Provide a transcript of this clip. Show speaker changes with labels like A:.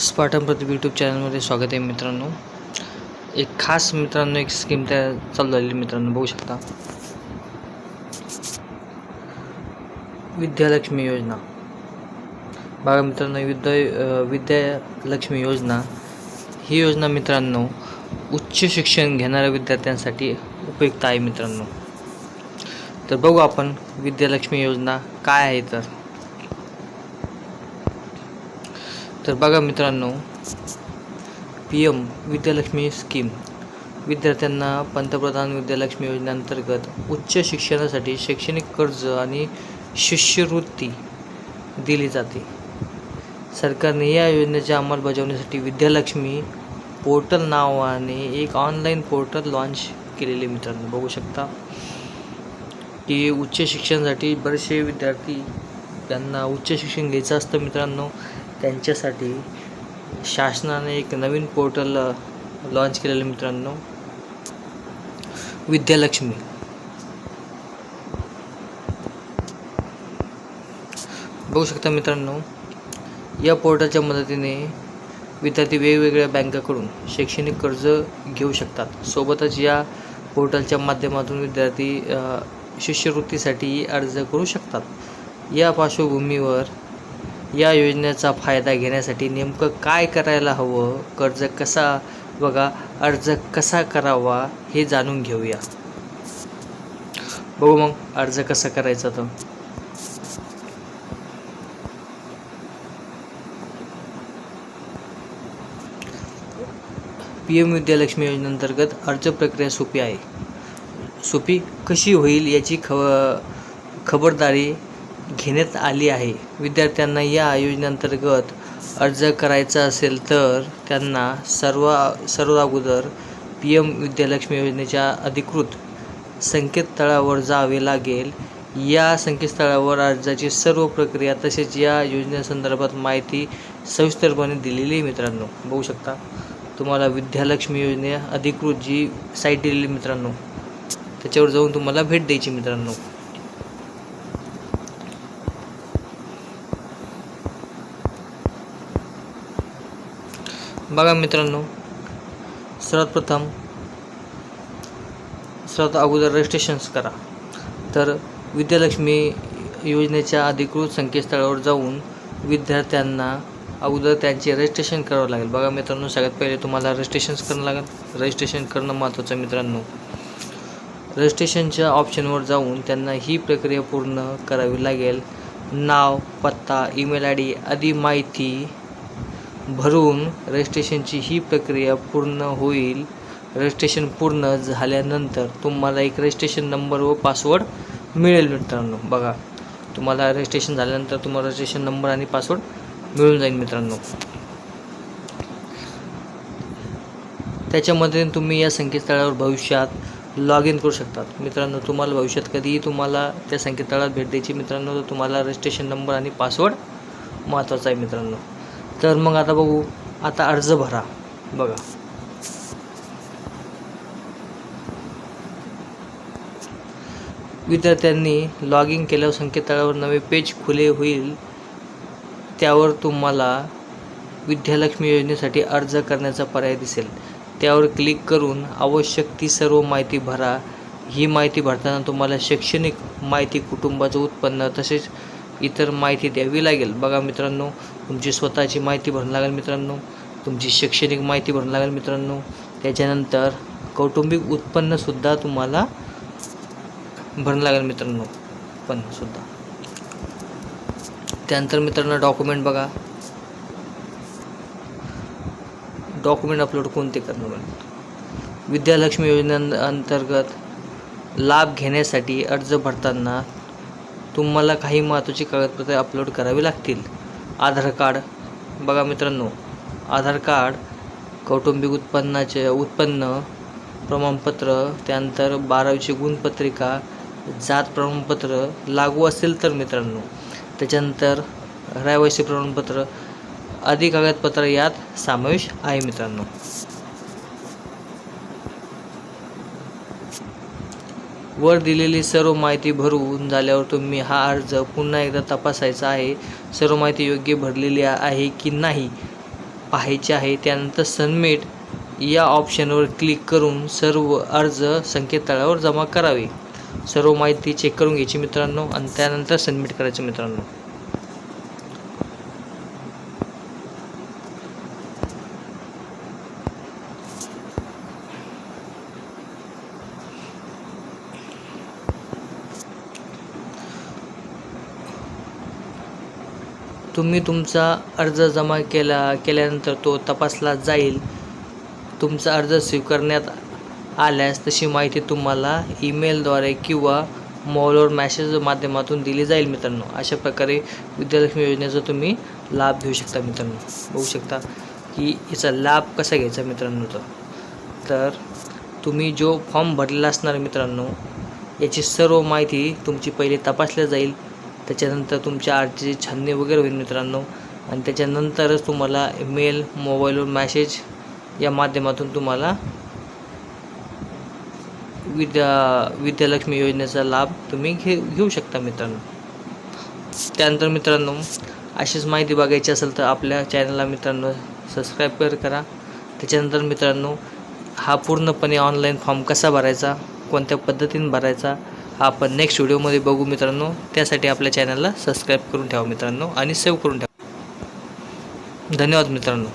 A: Spartan Pradeep YouTube चॅनलमध्ये स्वागत आहे मित्रांनो. एक खास मित्रांनो एक स्कीम तयार चालू झालेली मित्रांनो बघू शकता. विद्यालक्ष्मी योजना. बघा मित्रांनो विद्या विद्यालक्ष्मी योजना ही योजना मित्रांनो उच्च शिक्षण घेणाऱ्या विद्यार्थ्यांसाठी उपयुक्त आहे मित्रांनो. तर बघू आपण विद्यालक्ष्मी योजना काय आहे तर. तर बघा मित्रांनो पी एम विद्यालक्ष्मी स्कीम विद्यार्थ्यांना पंतप्रधान विद्यालक्ष्मी योजनेअंतर्गत उच्च शिक्षणासाठी शैक्षणिक कर्ज आणि शिष्यवृत्ती दिली जाते. सरकारने या योजनेच्या अंमलबजावणीसाठी विद्यालक्ष्मी पोर्टल नावाने एक ऑनलाईन पोर्टल लॉन्च केलेले मित्रांनो बघू शकता. की उच्च शिक्षणासाठी बरेचसे विद्यार्थी त्यांना उच्च शिक्षण घ्यायचं असतं मित्रांनो. त्यांच्यासाठी शासनाने एक नवीन पोर्टल लॉन्च केलेलं मित्रांनो. विद्यालक्ष्मी. बघू शकता मित्रांनो या पोर्टलच्या मदतीने विद्यार्थी वेगवेगळ्या बँकाकडून शैक्षणिक कर्ज घेऊ शकतात. सोबतच या पोर्टलच्या माध्यमातून विद्यार्थी शिष्यवृत्तीसाठी अर्ज करू शकतात. या पार्श्वभूमीवर या योजनेचा फायदा घेण्यासाठी नेमकं काय करायला हवं? कर्ज कसा बघा अर्ज कसा करावा हे जाणून घेऊया. बघू मग अर्ज कसा करायचा तो. पी एम विद्यालक्ष्मी योजनेअंतर्गत अर्ज प्रक्रिया सोपी आहे. सोपी कशी होईल याची ख खबरदारी घेण्यात आली आहे. विद्यार्थ्यांना या योजनेअंतर्गत अर्ज करायचा असेल तर त्यांना सर्व सर्व अगोदर पी एम विद्यालक्ष्मी योजनेच्या अधिकृत संकेतस्थळावर जावे लागेल. या संकेतस्थळावर अर्जाची सर्व प्रक्रिया तसेच या योजनेसंदर्भात माहिती सविस्तरपणे दिलेली आहे मित्रांनो. बघू शकता तुम्हाला विद्यालक्ष्मी योजने अधिकृत जी साईट दिलेली मित्रांनो त्याच्यावर जाऊन तुम्हाला भेट द्यायची मित्रांनो. बघा मित्रांनो सर्वात प्रथम सर्वात अगोदर रजिस्ट्रेशन्स करा. तर विद्यालक्ष्मी योजनेच्या अधिकृत संकेतस्थळावर जाऊन विद्यार्थ्यांना अगोदर त्यांचे रजिस्ट्रेशन करावं लागेल. बघा मित्रांनो सगळ्यात पहिले तुम्हाला रजिस्ट्रेशन्स करणं लागेल. रजिस्ट्रेशन करणं महत्त्वाचं मित्रांनो. रजिस्ट्रेशनच्या ऑप्शनवर जाऊन त्यांना ही प्रक्रिया पूर्ण करावी लागेल. नाव पत्ता ईमेल आय डी आदी माहिती भरून रजिस्ट्रेशनची ही प्रक्रिया पूर्ण होईल. रजिस्ट्रेशन पूर्ण झाल्यानंतर तुम्हाला एक रजिस्ट्रेशन नंबर व पासवर्ड मिळेल मित्रांनो. बघा तुम्हाला रजिस्ट्रेशन झाल्यानंतर तुम्हाला रजिस्ट्रेशन नंबर आणि पासवर्ड मिळून जाईल मित्रांनो. त्याच्यामध्ये तुम्ही या संकेतस्थळावर भविष्यात लॉग इन करू शकतात. मित्रांनो तुम्हाला भविष्यात कधीही तुम्हाला त्या संकेतस्थळात भेट द्यायची मित्रांनो तर तुम्हाला रजिस्ट्रेशन नंबर आणि पासवर्ड महत्त्वाचा आहे मित्रांनो. तर मग आता बघू. आता अर्ज भरा. बघा. विद्यार्थ्यांनी लॉग इन केल्यावर संकेतस्थळावर नवे पेज खुले होईल. त्यावर तुम्हाला विद्यालक्ष्मी योजनेसाठी अर्ज करण्याचा पर्याय दिसेल. त्यावर क्लिक करून आवश्यक ती सर्व माहिती भरा. ही माहिती भरताना तुम्हाला शैक्षणिक माहिती कुटुंबाचं उत्पन्न तसेच इतर माहिती द्यावी लागेल. बघा मित्रांनो तुमची स्वतःची माहिती भरणं लागेल मित्रांनो. तुमची शैक्षणिक माहिती भरणं लागेल मित्रांनो. त्याच्यानंतर कौटुंबिक उत्पन्नसुद्धा तुम्हाला भरणं लागेल मित्रांनो. उत्पन्नसुद्धा त्यानंतर मित्रांनो डॉक्युमेंट बघा. डॉक्युमेंट अपलोड कोणते करणार विद्यालक्ष्मी योजनेअंतर्गत लाभ घेण्यासाठी अर्ज भरताना तुम्हाला काही महत्त्वाची कागदपत्रे अपलोड करावी लागतील. आधार कार्ड. बघा मित्रांनो आधार कार्ड कौटुंबिक उत्पन्नाचे उत्पन्न प्रमाणपत्र त्यानंतर बारावीची गुणपत्रिका जात प्रमाणपत्र लागू असेल तर मित्रांनो त्याच्यानंतर रहिवासी प्रमाणपत्र आदी कागदपत्र यात समावेश आहे मित्रांनो. वर दिलेली सर्व माहिती भरून झाल्यावर तुम्ही हा अर्ज पुन्हा एकदा तपासायचा आहे. सर्व माहिती योग्य भरलेली आहे की नाही पाहायचे आहे. त्यानंतर सनमेट या ऑप्शनवर क्लिक करून सर्व अर्ज संकेतस्थळावर जमा करावे. सर्व माहिती चेक करून घ्यायची मित्रांनो आणि त्यानंतर सबमिट करायचे मित्रांनो. तुम्ही तुमचा अर्ज जमा केला केल्यानंतर तो तपासला जाईल. तुमचा अर्ज स्वीकारण्यात आल्यास तशी माहिती तुम्हाला ईमेलद्वारे किंवा मॉलवर मॅसेज माध्यमातून दिली जाईल मित्रांनो. अशा प्रकारे विद्यालक्ष्मी योजनेचा तुम्ही लाभ घेऊ शकता मित्रांनो. बघू शकता की याचा लाभ कसा घ्यायचा मित्रांनो तर. तर तुम्ही जो फॉर्म भरलेला असणार मित्रांनो याची सर्व माहिती तुमची पहिले तपासल्या जाईल. त्याच्यानंतर तुमच्या अर्जाची छाननी वगैरे होईल मित्रांनो. आणि त्याच्यानंतरच तुम्हाला मेल मोबाईलवर मॅसेज या माध्यमातून तुम्हाला विद्या विद्यालक्ष्मी योजनेचा लाभ तुम्ही घे घेऊ शकता मित्रांनो. त्यानंतर मित्रांनो अशीच माहिती बघायची असेल तर आपल्या चॅनलला मित्रांनो सबस्क्राईब कर करा. त्याच्यानंतर मित्रांनो हा पूर्णपणे ऑनलाईन फॉर्म कसा भरायचा? कोणत्या पद्धतीने भरायचा? आपण नेक्स्ट व्हिडिओमध्ये बघू मित्रांनो. त्यासाठी आपल्या चॅनलला सबस्क्राईब करून ठेवा मित्रांनो आणि सेव्ह करून ठेवा. धन्यवाद मित्रांनो.